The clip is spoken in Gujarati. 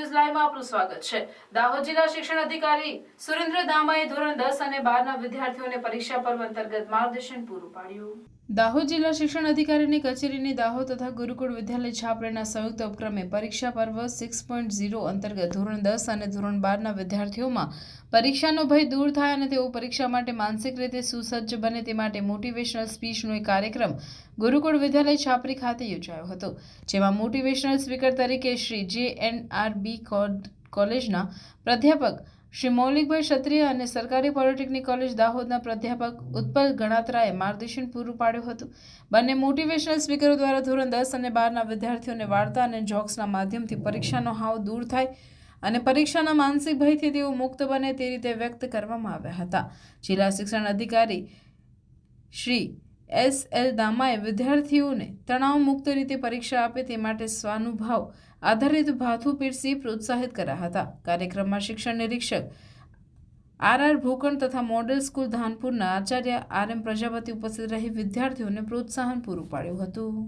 આપનું સ્વાગત છે. દાહોદ જિલ્લા શિક્ષણ અધિકારી સુરેન્દ્ર દામાએ ધોરણ દસ અને બારના વિદ્યાર્થીઓને પરીક્ષા પર્વ અંતર્ગત માર્ગદર્શન પૂરું પાડ્યું. દાહોદ જિલ્લા શિક્ષણ અધિકારીની કચેરીની દાહોદ તથા ગુરુકુળ વિદ્યાલય છાપરેના સંયુક્ત ઉપક્રમે પરીક્ષા પર્વ સિક્સ પોઈન્ટ ઝીરો અંતર્ગત ધોરણ દસ અને ધોરણ બારના વિદ્યાર્થીઓમાં પરીક્ષાનો ભય દૂર થાય અને તેઓ પરીક્ષા માટે માનસિક રીતે સુસજ્જ બને તે માટે મોટિવેશનલ સ્પીચનો એક કાર્યક્રમ ગુરુકુળ વિદ્યાલય છાપરી ખાતે યોજાયો હતો. જેમાં મોટિવેશનલ સ્પીકર તરીકે શ્રી જે એન આર બી કોલેજના પ્રાધ્યાપક શ્રી મૌલિકભાઈ ક્ષત્રિય અને સરકારી પોલિટેકનિક કોલેજ દાહોદના પ્રાધ્યાપક ઉત્પલ ગણાત્રાએ માર્ગદર્શન પૂરું પાડ્યું હતું. બંને મોટિવેશનલ સ્પીકરો દ્વારા ધોરણ દસ અને બારના વિદ્યાર્થીઓને વાર્તા અને જોક્સના માધ્યમથી પરીક્ષાનો હાવ દૂર થાય અને પરીક્ષાના માનસિક ભયથી તેઓ મુક્ત બને તે રીતે વ્યક્ત કરવામાં આવ્યા હતા. જિલ્લા શિક્ષણ અધિકારી શ્રી એસ એલ દામાએ વિદ્યાર્થીઓને તણાવ મુક્ત રીતે પરીક્ષા આપે તે માટે સ્વાનુભાવ આધારિત ભાથું પીરસી પ્રોત્સાહિત કર્યા હતા. કાર્યક્રમમાં શિક્ષણ નિરીક્ષક આર આર ભૂકણ તથા model school ધાનપુરના Acharya R M Prajapati ઉપસ્થિત રહી વિદ્યાર્થીઓને પ્રોત્સાહન પૂરું પાડ્યું હતું.